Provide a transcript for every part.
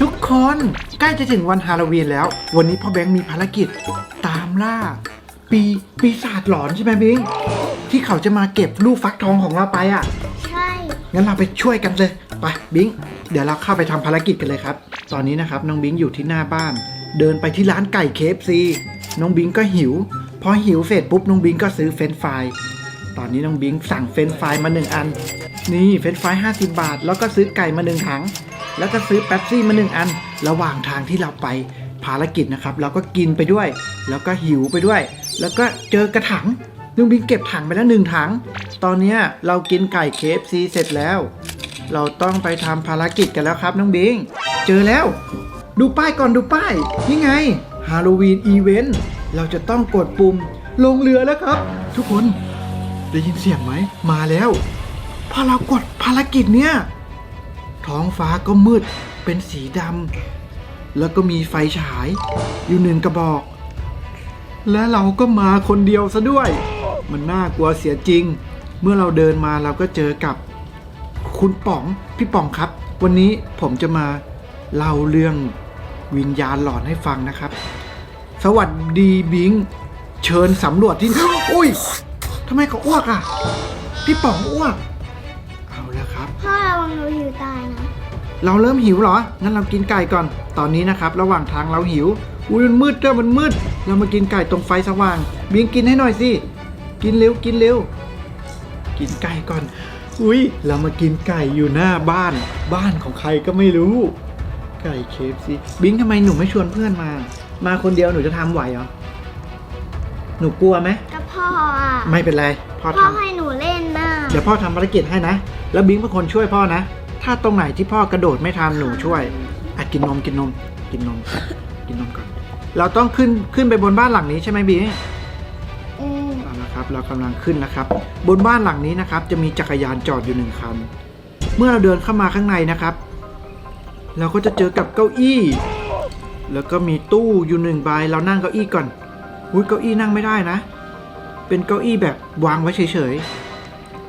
ทุกคนใกล้จะถึงวันฮาโลวีนแล้ว วันนี้พ่อแบงค์มีภารกิจตามล่า ปีปีศาจหลอนใช่ไหมบิงที่เขาจะมาเก็บลูกฟักทองของเราไปอะ ใช่ งั้นเราไปช่วยกันเลย ไปบิงเดี๋ยวเราเข้าไปทำภารกิจกันเลยครับ ตอนนี้นะครับน้องบิงอยู่ที่หน้าบ้าน เดินไปที่ร้านไก่เคฟซีน้องบิงก็หิว พอหิวเสร็จปุ๊บน้องบิงก็ซื้อเฟรนช์ฟราย ตอนนี้น้องบิงสั่งเฟรนช์ฟรายมาหนึ่งอัน นี่เฟรนช์ฟรายห้าสิบบาท แล้วก็ซื้อไก่มาหนึ่งถัง แล้วก็ซื้อแป๊บซี่มาหนึ่งอัน ระหว่างทางที่เราไปภารกิจนะครับ เราก็กินไปด้วย แล้วก็หิวไปด้วย แล้วก็เจอกระถังน้องบิงเก็บถังไปแล้วหนึ่งถัง ตอนนี้เรากินไก่เคฟซีเสร็จแล้ว เราต้องไปทำภารกิจกันแล้วครับน้องบิง เจอแล้ว ดูป้ายก่อนดูป้าย นี่ไงฮาโลวีนอีเวนต์ เราจะต้องกดปุ่มลงเรือแล้วครับ ทุกคนได้ยินเสียงไหม มาแล้ว พอเรากดภารกิจเนี้ย ท้องฟ้าก็มืดเป็นสีดำแล้วก็มีไฟฉาย อยู่หนึ่งกระบอก และเราก็มาคนเดียวซะด้วย มันน่ากลัวเสียจริง เมื่อเราเดินมาเราก็เจอกับ คุณป๋องพี่ป๋องครับ วันนี้ผมจะมาเล่าเรื่องวิญญาณหลอนให้ฟังนะครับ สวัสดีบิงเชิญสำรวจที่อุ้ยทำไมเขาอ้วกอะ พี่ป๋องอ้วก เอาแล้วครับ พ่อระวังหนูหิวตายนะเราเริ่มหิวเหรอ งั้นเรากินไก่ก่อน ตอนนี้นะครับ ระหว่างทางเราหิว อุ้ยมันมืดเจ้ามันมืด เรามากินไก่ตรงไฟสว่าง บิงกินให้หน่อยสิ กินเร็วกินเร็ว กินไก่ก่อน อุ้ยเรามากินไก่อยู่หน้าบ้าน บ้านของใครก็ไม่รู้ ไก่เคฟซีบิงทำไมหนูไม่ชวนเพื่อนมา มาคนเดียวหนูจะทำไหวเหรอ หนูกลัวไหมก็พ่ออะไม่เป็นไร พ่อพ่อทำให้หนูเล่นน่ะเดี๋ยวพ่อทำภารกิจให้นะ แล้วบิงเป็นคนช่วยพ่อนะ ถ้าตรงไหนที่พ่อกระโดดไม่ทันหนูช่วยอะกินนมกินนม กินนมกินนมก่อน เราต้องขึ้นขึ้นไปบนบ้านหลังนี้ใช่ไหมบิงอืมเอาละครับ เรากำลังขึ้นนะครับ บนบ้านหลังนี้นะครับ จะมีจักรยานจอดอยู่หนึ่งคัน เมื่อเราเดินเข้ามาข้างในนะครับ เราก็จะเจอกับเก้าอี้ แล้วก็มีตู้อยู่หนึ่งใบเรานั่งเก้าอี้ก่อนอุ้ยเก้าอี้นั่งไม่ได้นะ เป็นเก้าอี้แบบวางไว้เฉยๆ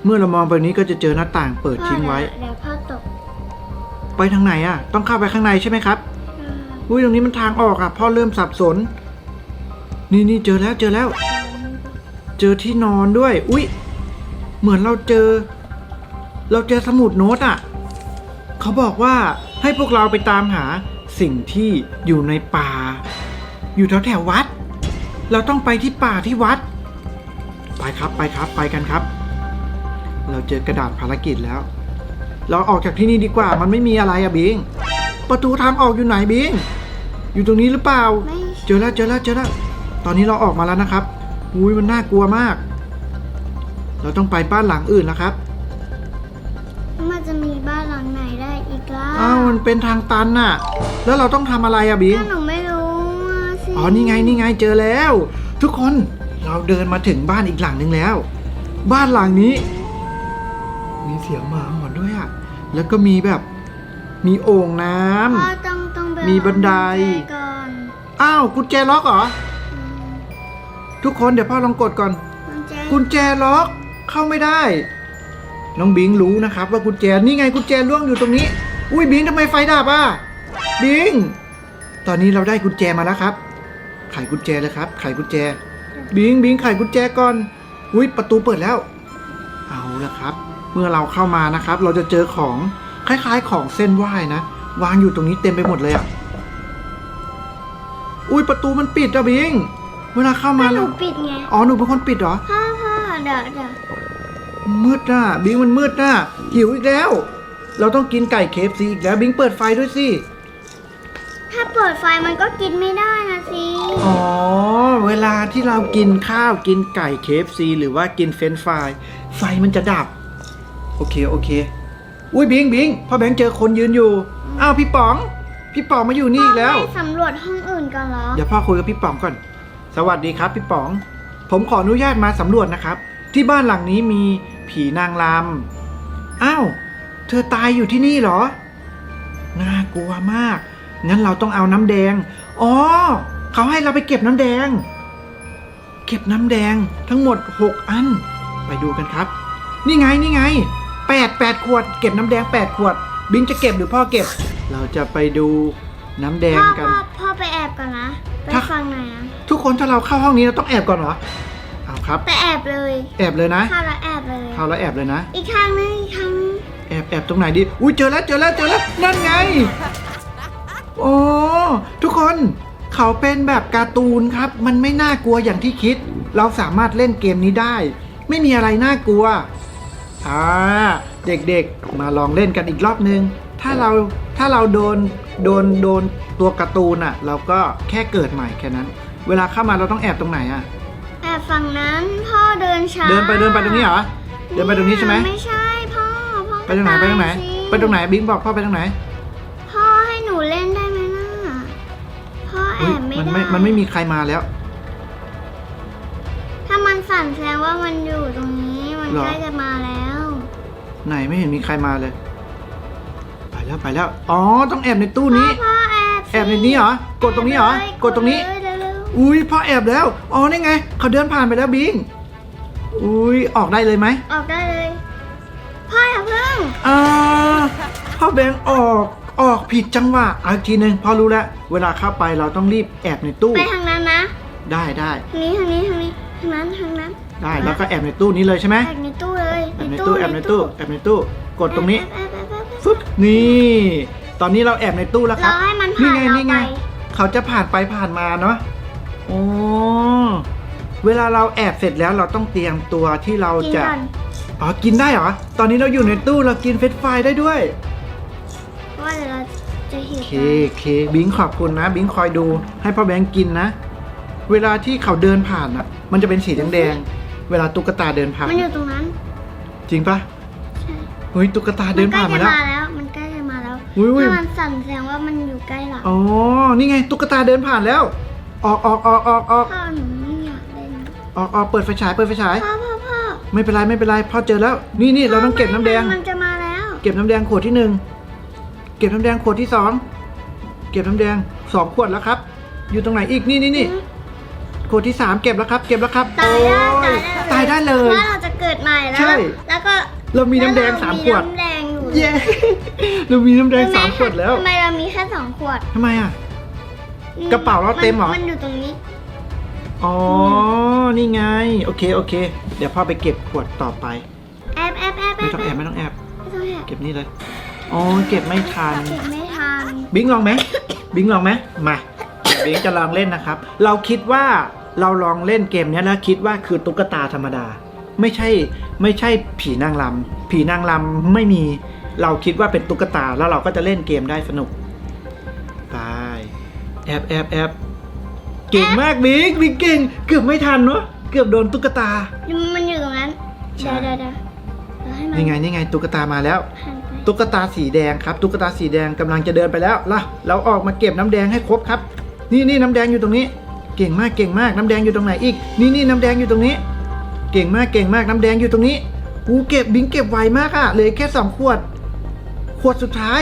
เมื่อเรามองไปนี้ก็จะเจอหน้าต่างเปิดทิ้งไว้เดี๋ยวพ่อตกไปทางไหนอะ ต้องเข้าไปข้างในใช่ไหมครับอุ้ยตรงนี้มันทางออกอะพ่อเริ่มสับสน นี่นี่เจอแล้วเจอแล้ว เจอที่นอนด้วย อุ้ยเหมือนเราเจอ เราเจอสมุดโน้ตอะ เขาบอกว่าให้พวกเราไปตามหาสิ่งที่อยู่ในป่า อยู่แถวแถวๆวัด เราต้องไปที่ป่าที่วัด ไปครับไปครับไปกันครับ เราเจอกระดาษภารกิจแล้ว เราออกจากที่นี่ดีกว่า มันไม่มีอะไรอะบิง ประตูทางออกอยู่ไหนบิง อยู่ตรงนี้หรือเปล่า ไม่ เจอแล้วเจอแล้วเจอแล้ว ตอนนี้เราออกมาแล้วนะครับอุ้ยมันน่ากลัวมาก เราต้องไปบ้านหลังอื่นแล้วครับ มันจะมีบ้านหลังไหนได้อีกล่ะอ้าวมันเป็นทางตันน่ะ แล้วเราต้องทำอะไรอะบิงถ้าหนูไม่รู้อะสิอ๋อ นี่ไง นี่ไง เจอแล้ว ทุกคน เราเดินมาถึงบ้านอีกหลังหนึ่งแล้ว บ้านหลังนี้ มีเสียงหมาหอนด้วยอะแล้วก็มีแบบ มีโอ่งน้ำ พ่อต้องต้องไปมีบันได เอากุญแจก่อนอ้าวกุญแจล็อกเหรอ อืมทุกคนเดี๋ยวพ่อลองกดก่อน กุญแจกุญแจล็อกเข้าไม่ได้ น้องบิงรู้นะครับ ว่ากุญแจนี่ไงกุญแจล่วงอยู่ตรงนี้ อุ้ยบิงทำไมไฟดับอะบิง ตอนนี้เราได้กุญแจมาแล้วครับไขกุญแจเลยครับไขกุญแจ บิงบิงไขกุญแจก่อน อุ้ยประตูเปิดแล้ว เอาละครับ เมื่อเราเข้ามานะครับ เราจะเจอของคล้ายๆ ของเส้นไหว้นะวางอยู่ตรงนี้เต็มไปหมดเลยอะอุ้ยประตูมันปิดอะบิง เวลาเข้ามาถ้าหแล้นูวปิดไงอ๋อหนูเป็นคนปิดเหรอพ่อพ่อเดี๋ยวเดี๋ยวมืดน่ะบิงมันมืดน่ะหิวอีกแล้ว เราต้องกินไก่เคฟซีอีกแล้วบิงเปิดไฟด้วยสิถ้าเปิดไฟมันก็กินไม่ได้นะสิอ๋อเวลาที่เรากินข้าวกินไก่เคฟซีหรือว่ากินเฟรนช์ฟรายไฟมันจะดับ โอเคโอเค อุ้ยบิงบิงพ่อแบงค์เจอคนยืนอยู่ อ้าวพี่ป๋อง พี่ป๋องมาอยู่นี่อีกแล้ว พ่อไม่สำรวจห้องอื่นกันเหรอ เดี๋ยวพ่อคุยกับพี่ป๋องก่อน สวัสดีครับ พี่ป๋อง ผมขออนุญาตมาสำรวจนะครับ ที่บ้านหลังนี้มีผีนางรำอ้าว เธอตายอยู่ที่นี่เหรอ น่ากลัวมาก งั้นเราต้องเอาน้ำแดง อ๋อ เขาให้เราไปเก็บน้ำแดง เก็บน้ำแดงทั้งหมด 6 อัน ไปดูกันครับ นี่ไงนี่ไง แปดแปดขวด เก็บน้ำแดงแปดขวด บิงจะเก็บหรือพ่อเก็บ เราจะไปดูน้ำแดงพ่อกัน พ่อพ่อไปแอบก่อนนะ ไปถ้า ฟังหน่อยนะทุกคนถ้าเราเข้าห้องนี้เราต้องแอบก่อนเหรอเอาครับ ไปแอบเลยแอบเลยนะเข้าแล้วแอบเลย เข้าแล้วแอบเลยนะ อีกทางนึงอีกทางนึงแอบแอบตรงไหนดี อุ้ยเจอแล้วเจอแล้วเจอแล้วนั่นไง โอ้ทุกคนเขาเป็นแบบการ์ตูนครับ มันไม่น่ากลัวอย่างที่คิด เราสามารถเล่นเกมนี้ได้ ไม่มีอะไรน่ากลัว อ่าเด็กๆมาลองเล่นกันอีกรอบนึง ถ้าเราถ้าเราโดนโดนโดนตัวการ์ตูนอะ เราก็แค่เกิดใหม่แค่นั้น เวลาเข้ามาเราต้องแอบตรงไหนอะ แอบฝั่งนั้นพ่อเดินช้าเดินไปเดินไปตรงนี้เหรอเดินไปตรงนี้ใช่ไหมไม่ใช่พ่อพ่อไปตรงไหนไปตรงไหนตามสิไปตรงไหนบิงบอกพ่อไปตรงไหนพ่อให้หนูเล่นได้ไหมน่ะพ่อแออุ๊ยบไม่มันได้ไม่มันไม่มีใครมาแล้ว ถ้ามันสั่นแสดงว่ามันอยู่ตรงนี้มันเหรอ ใกล้จะมาแล้ว ไหนไม่เห็นมีใครมาเลย ไปแล้วไปแล้ว อ๋อ ต้องแอบในตู้นี้ พ่อแอบสิแอบในนี้เหรอ กดตรงนี้เหรอเลยกดตรงนี้เลยเร็วอุ้ยพ่อแอบแล้ว อ๋อ นี่ไง เขาเดินผ่านไปแล้วบิง อุ้ยออกได้เลยไหมๆออกได้เลย พ่ออย่าเพิ่งอ่าพ่อแบงค์ออกออกผิดจังหวะเอาอีกทีหนึ่งพอรู้แล้ว เวลาเข้าไปเราต้องรีบแอบในตู้ ไปทางนั้นนะ ได้ได้ทางนี้ทางนี้ทางนี้ทางนั้นทางนั้นได้แล้วก็แอบในตู้นี้เลยใช่ไหม แอบในตู้เลย แอบในตู้แอบในตู้แอบในตู้กดตรงนี้แอบแอบแอบแอบแอบฟึบนี่ ตอนนี้เราแอบในตู้แล้วครรัอบให้มันผ่านนี่ไงเรานี่ไปไง เขาจะผ่านไปผ่านมาเนาะโอ้เวลาเราแอบเสร็จแล้วเราต้องเตรียมตัวที่เรากินจะก่อนอ๋อกินได้เหรอ ตอนนี้เราอยู่ในตู้เรากินเฟรนช์ฟรายได้ด้วยเพราะว่าเดี๋ยวเราจะหิโอวเคโอเคบิงขอบคุณนะ บิงคอยดูให้พ่อแบงค์กินนะ เวลาที่เขาเดินผ่านอะ มันจะเป็นสีแดงๆเวลาตุ๊กตาเดินผ่าน มันอยู่ตรงนั้น จริงปะใช่เฮ้ยตุ๊กตาเดินผ่านใกล้มาจะแล้วมาแล้ว มันใกล้จะมาแล้วอุ้ยอุ้ยถ้ามันสั่นแสดงว่ามันอยู่ใกล้เราอ๋อ นี่ไงตุ๊กตาเดินผ่านแล้ว ออกออกออกออกออกพ่อหนูไม่อยากเล่นออกออกเปิดไฟฉายเปิดไฟฉาย พ่อพ่อพ่อไม่เป็นไรไม่เป็นไรพ่อเจอแล้ว นี่นี่เราต้องเก็บน้ำแดง มันจะมาแล้ว เก็บน้ำแดงขวดที่หนึ่งเก็บน้ำแดงขวดที่สองเก็บน้ำแดงสองขวดแล้วครับ อยู่ตรงไหนอีกนี่นี่นี่ขวดที่สามเก็บแล้วครับ เก็บแล้วครับตายได้โอ้ตายได้ ตายได้เลย ว่าเราจะ เกิดใหม่แล้ว ใช่ แล้วก็เรามีน้ำแดงสามขวดแล้เรน้ำแดงอยู่เย้ เรามีน้ำแดงสามขวดแล้วทำไมเรามีแค่สองขวดทำไมอะกระเป๋าเราเต็มเหรอ มันอยู่ตรงนี้ อ๋อ นี่ไง โอเค โอเค เดี๋ยวพ่อไปเก็บขวดต่อไป แอบแอบแอบไม่ต้องแอบไม่ต้องแอบ ไม่ต้องแอบเก็บนี่เลย อ๋อ เก็บไม่ทัน เก็บไม่ทันบิงลองไหม บิงลองไหมมาเดี๋ยวบิงจะลองเล่นนะครับ เราคิดว่าเราลองเล่นเกมเนี้ยแล้วคิดว่าคือตุ๊กตาธรรมดา ไม่ใช่ไม่ใช่ผีนางรำผีนางรำไม่มีเราคิดว่าเป็นตุ๊กตาแล้วเราก็จะเล่นเกมได้สนุกไปแอบแอบแอบเก่งมากบิงบิงเก่ง เกือบไม่ทันเนาะเกือบโดนตุ๊กตา มันอยู่ตรงนั้นใช่เดี๋ยวเดี๋ยวเดี๋ยวเราให้มันนี่ไงนี่ไงตุ๊กตามาแล้ว หันไปตุ๊กตาสีแดงครับ ตุ๊กตาสีแดงกำลังจะเดินไปแล้วล่ะเราออกมาเก็บน้ำแดงให้ครบครับ นี่นี่น้ำแดงอยู่ตรงนี้ เก่งมากเก่งมากน้ำแดงอยู่ตรงไหนอีก นี่นี่น้ำแดงอยู่ตรงนี้ เก่งมากเก่งมากน้ำแดงอยู่ตรงนี้กูเก็บบิงเก็บไวมากอะเหลือแค่สองขวด ขวดสุดท้าย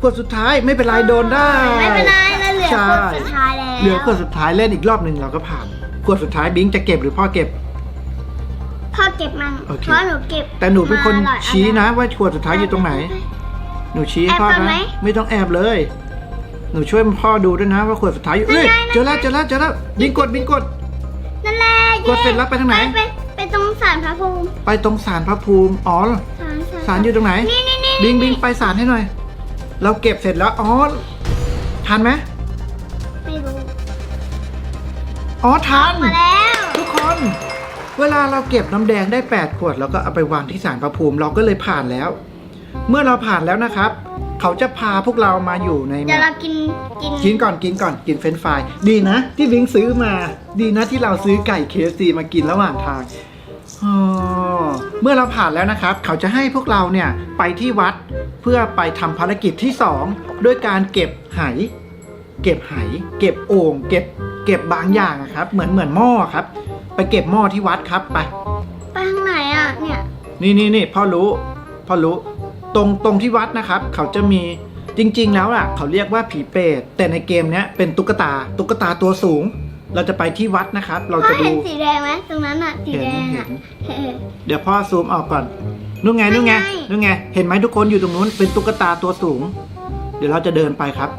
ขวดสุดท้ายไม่เป็นไรโดนได้ไม่เป็นไรเราเหลือใช่คนสุดท้ายแล้วเหลือขวดสุดท้ายเล่นอีกรอบหนึ่งเราก็ผ่าน ขวดสุดท้ายบิงจะเก็บหรือพ่อเก็บ พ่อเก็บมันโอเคเพราะหนูเก็บ แต่หนูเป็นคนมาหลายอัชี้แล้วนะว่าขวดสุดท้ายอยู่ตรงไหน หนูชี้ให้พ่อแอบก่อนไหมนะไม่ต้องแอบเลย หนูช่วยพ่อดูด้วยนะว่าขวดสุดท้ายอยู่เอ้ยนั่นไงเจอแล้วเจอแล้วเจอแล้วบิงกดบิงกดนั่นแหละกดเสร็จแล้วไปทางไหนไปไป ตรงศาลพระภูมิไปตรงศาลพระภูมิอ๋อศาลศาลอยู่ตรงไหน นี่นี่นี่บิงบิงไปศาลให้หน่อย เราเก็บเสร็จแล้วอ๋อทันไหมไม่รู้อ๋อทันมาแล้ว ทุกคน เวลาเราเก็บน้ำแดงได้ 8 ขวดเราก็เอาไปวางที่ศาลพระภูมิเราก็เลยผ่านแล้ว เมื่อเราผ่านแล้วนะครับ เขาจะพาพวกเรามาอยู่ในแมเดี๋ยวปเรากินกินกินก่อนกินก่อนกินเฟรนช์ฟรายดีนะ ที่วิงซื้อมา ดีนะที่เราซื้อไก่เคฟซีมากินระหว่างทางอ๋อ เมื่อเราผ่านแล้วนะครับ เขาจะให้พวกเราเนี่ยไปที่วัดเพื่อไปทำภารกิจที่สองด้วยการเก็บไหเก็บไหเก็บโอ่งเก็บเก็บบางอย่างอะครับ เหมือนเหมือนหม้อครับ ไปเก็บหม้อที่วัดครับไปไปทางไหนอะเนี่ยนี่นี่นี่พ่อรู้พ่อรู้ตรงตรงที่วัดนะครับ เขาจะมีจริง ๆ แล้วอะเขาเรียกว่าผีเปรตแต่ในเกมเนี้ยเป็นตุ๊กตาตุ๊กตาตัวสูง เราจะไปที่วัดนะครับ เราพ่อจะเห็ดูนสีแดงไหมตรงนั้นอะสีเห็นแดงเห็อะนเออ เดี๋ยวพ่อซูมออกก่อนนู่นไงนู่นไงไม่นู่นไง เห็นไหมทุกคนอยู่ตรงนู้น เป็นตุ๊กตาตัวสูง เดี๋ยวเราจะเดินไปครับ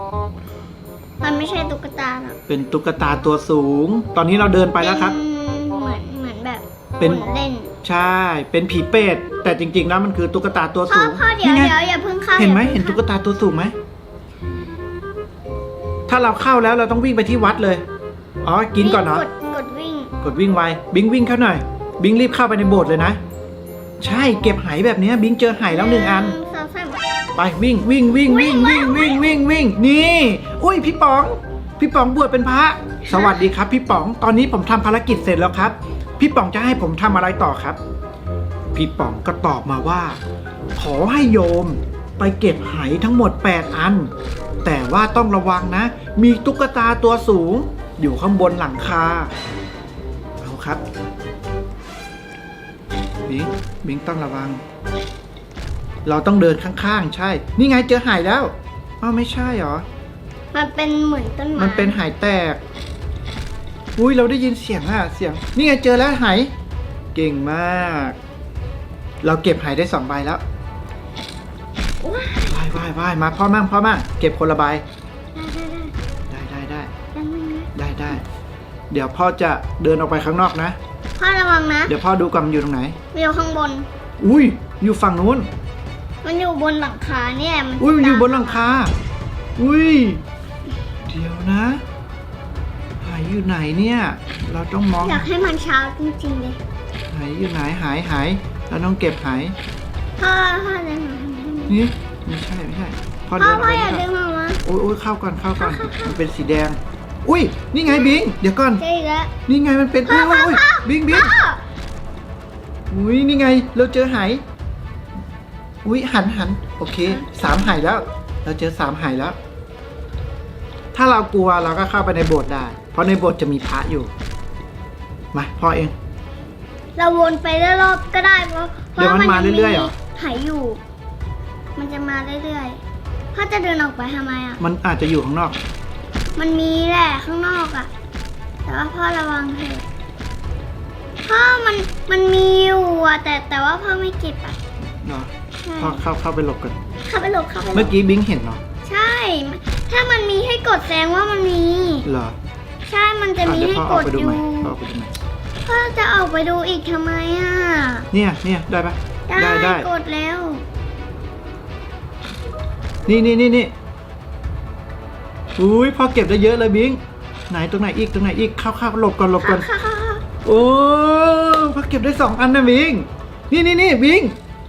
มันไม่ใช่ตุ๊กตาหรอกเป็นตุ๊กตาตัวสูง ตอนนี้เราเดินไปแล้วครับ เป็นเหมือนเหมือนแบบเป็น หุ่เล่นใช่ เป็นผีเป็ดแต่จริงๆแล้วมันคือตุ๊กตาตัวพ่อสูงพ่อเดี๋ยวนี่ไง เดี๋ยวอย่าเพิ่งเข้าเห็นไหมอย่าเห็นพิ่ตุ๊งกตาตัวสูงไหม ถ้าเราเข้าแล้วเราต้องวิ่งไปที่วัดเลย อ๋อ กินก่อนเหรอกดกดวิ่ง กดวิ่งไว บิงวิ่งเข้าหน่อย บิงรีบเข้าไปในโบสถ์เลยนะ ใช่ เก็บไหแบบเนี้ยบิงเจอไหแล้วหนึ่งอัน สองสามไปวิ่งวิ่งวิ่งวิ่งวิ่งวิ่งวิ่งวิ่งนี่ อุ้ยพี่ป๋อง พี่ป๋องบวชเป็นพระ สวัสดีครับ พี่ป๋อง ตอนนี้ผมทำภารกิจเสร็จแล้วครับ พี่ป๋องจะให้ผมทำอะไรต่อครับ พี่ป๋องก็ตอบมาว่า ขอให้โยมไปเก็บไหทั้งหมด 8 อัน แต่ว่าต้องระวังนะ มีตุ๊กตาตัวสูง อยู่ข้างบนหลังคา เอาครับ บิง บิงต้องระวัง เราต้องเดินข้างๆ ใช่ นี่ไงเจอหายแล้วอ้าวไม่ใช่เหรอ มันเป็นเหมือนต้นไม้มันเป็นหายแตก อุ้ยเราได้ยินเสียงอะเสียง นี่ไงเจอแล้วหาย เก่งมาก เราเก็บหายได้สองใบแล้วว้าว่ายว่ายว่ายมาพ่อมั่งพ่อมั่งเก็บคนละใบ เดี๋ยวพ่อจะเดินออกไปข้างนอกนะ พ่อระวังนะเดี๋ยวพ่อดูก่อนมันอยู่ตรงไหน มันอยู่ข้างบน อุ้ย อยู่ฝั่งนู้น มันอยู่บนหลังคาเนี่ยมันอุ้ยมันอยู่บนหลังตามคา อุ้ย เดี๋ยวนะหายอยู่ไหนเนี่ย เราต้องมองอยากให้มันเช้าจริงๆเลยหายอยู่ไหนหายหายเราต้องเก็บหายพ่อพ่อเดินมาทำให้มันนี่ไม่ใช่ไม่ใช่พอพ่อเดินพ่อไปอย่านี่ดึงออกมา โอ้ยโอ้ยเข้าก่อนเข้าก่อนเข้าเข้ามันเป็นสีแดง อุ้ยนี่ไงบิง เดี๋ยวก่อนเจ๊อีกแล้ว นี่ไงมันเป็นพ่อุ้อยอุ้ยพ่ออุ้ยบิงบิงพ่ออุ้ยนี่ไงเราเจอหายอุ้ยหันหันโอเคสามหายแล้ว เราเจอสามหายแล้ว ถ้าเรากลัวเราก็เข้าไปในโบสถ์ได้ เพราะในโบสถ์จะมีพระอยู่มาพ่อเอง เราวนไปรอบๆก็ได้เพราะเพเดี๋ยวราะมันมายังเรื่อยๆเหรอหายอยู่ มันจะมาเรื่อยๆพ่อจะเดินออกไปทำไมอะ มันอาจจะอยู่ข้างนอก มันมีแหละข้างนอกอะ แต่ว่าพ่อระวังเถอะพ่อมันมันมีอยู่อะแต่แต่ว่าพ่อไม่เก็บอะเนาะใช่พ่อเข้าเข้าไปหลบกันเข้าไปหลบเข้าไปหลเมื่อบกี้บิงเห็นเหรอใช่ ถ้ามันมีให้กดแสดงว่ามันมี เหรอใช่ มันจะอะมีเดี๋ยวให้พ่อกออกดไปอดูยู่ใหม่พ่อออกไปดูใหม่พ่อจะออกไปดูอีกทำไมอะ เนี่ยเนี่ยได้ปะได้ได้ กดแล้ว นี่นี่นี่นี่ อุ้ยพ่อเก็บได้เยอะเลยบิงไหนตรงไหนอีกตรงไหนอีกเข้าเข้าหลบก่อนหลบก่อนโอ้พ่อเก็บได้สองอันนะบิง นี่นี่นี่บิง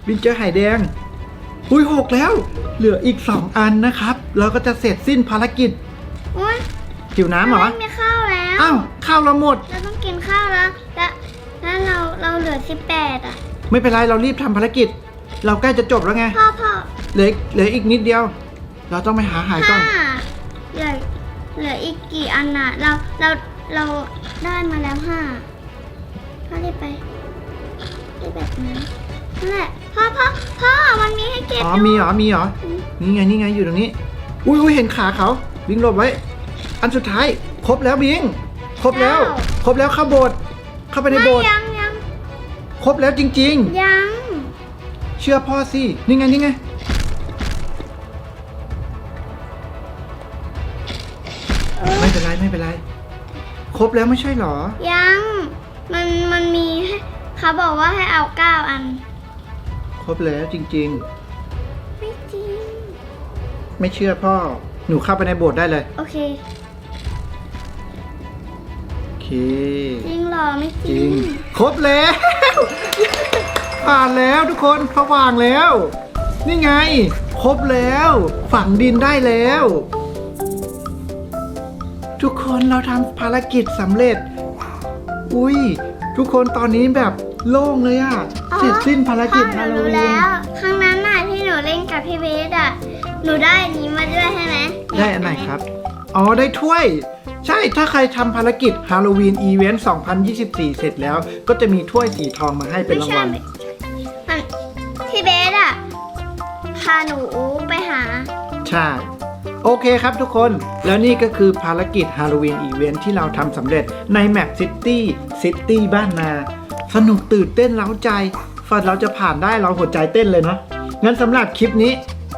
บิงเจอไห่แดง อุ้ยหกแล้ว เหลืออีกสองอันนะครับ เราก็จะเสร็จสิ้นภารกิจโอ๊ยหิวน้ำเหรอไม่มีข้าวแล้วอ้าวข้าวเราหมดเราต้องกินข้าวแล้วแล้วแล้วเราเราเหลือสิบแปดอะ ไม่เป็นไรเรารีบทำภารกิจ เราใกล้จะจบแล้วไงพ่อพ่อเหลือเหลืออีกนิดเดียว เราต้องไปหาหายก่อน เหลืออีกกี่อันอะ เราเราเราได้มาแล้วห้าพ่อรีบไปรีบแบบนั้นนั่นแหละพ่อพ่อพ่อมันมีให้เก็บอ๋ออยู่มีเหรอมีเหรอนี่ไงนี่ไงอยู่ตรงนี้ อุ้ยอุ้ยเห็นขาเขาบิงหลบไว้ อันสุดท้าย ครบแล้วบิง ครบแล้ว ครบแล้วเข้าโบสถ์เข้าไปในไม่โบสถ์ยังยังครบแล้วจริงยังๆเชื่อพ่อสินี่ไงนี่ไง เป็นไรไม่เป็นไร ครบแล้วไม่ใช่เหรอ ยัง มันมันมีให้เขาบอกว่าให้เอาเก้าอัน ครบแล้วจริง ไม่จริง ๆ ไม่เชื่อพ่อ หนูเข้าไปในโบสถ์ได้เลย โอเค โอเค จริงเหรอ ไม่จจริริง ง ครบแล้ว ผ่านแล้วทุกคนสว่างแล้ว นี่ไง ครบแล้ว ฝังดินได้แล้ว ทุกคนเราทำภารกิจสำเร็จ อุ้ย ทุกคนตอนนี้แบบโล่งเลยอะอ๋อ เสร็จสิ้นภารกิจพ่อหฮานูโลรู้วีน แล้วครั้งนั้นน่ะที่หนูเล่นกับพี่เบสอะ หนูได้อันนี้มาด้วยใช่ไหมได้อันไหนครับ อ๋อ ได้ถ้วย ใช่ ถ้าใครทำภารกิจฮาโลวีนอีเวนต์ 2024 เสร็จแล้ว ก็จะมีถ้วยสีทองมาให้เป็นไม่รางใช่วัลไม่ใช่มันพี่เบสอะ พาหนูไปหา ใช่ โอเคครับทุกคน แล้วนี่ก็คือภารกิจฮาโลวีนอีเวนท์ที่เราทำสำเร็จในแมปซิตี้ซิตี้บ้านนา สนุกตื่นเต้นเล้าใจฝนเราจะผ่านได้เราหัวใจเต้นเลยเนาะงั้นสำหรับคลิปนี้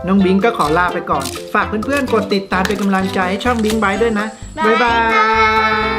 น้องบิงก็ขอลาไปก่อน ฝากเพื่อนๆกดติดตามเป็นกำลังใจให้ช่องบิงบายด้วยนะ บ๊ายบาย